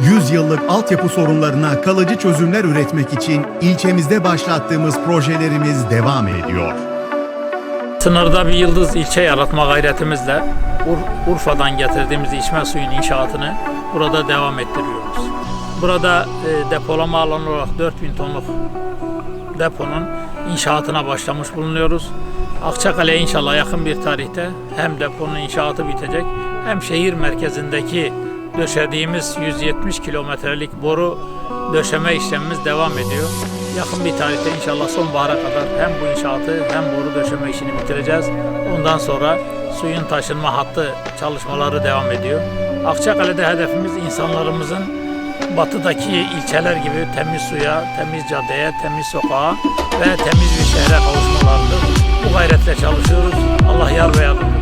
100 yıllık altyapı sorunlarına kalıcı çözümler üretmek için ilçemizde başlattığımız projelerimiz devam ediyor. Sınırda bir yıldız ilçe yaratma gayretimizle Ur- Urfa'dan getirdiğimiz içme suyun inşaatını burada devam ettiriyoruz. Burada e, depolama alanı olarak 4000 tonluk deponun inşaatına başlamış bulunuyoruz. Akçakale inşallah yakın bir tarihte hem deponun inşaatı bitecek hem şehir merkezindeki döşediğimiz 170 kilometrelik boru döşeme işlemimiz devam ediyor. Yakın bir tarihte inşallah sonbahara kadar hem bu inşaatı hem boru döşeme işini bitireceğiz. Ondan sonra suyun taşınma hattı çalışmaları devam ediyor. Akçakale'de hedefimiz insanlarımızın batıdaki ilçeler gibi temiz suya, temiz caddeye, temiz sokağa ve temiz bir şehre kavuşmalarıdır. Bu gayretle çalışıyoruz. Allah yar ve yardımcımız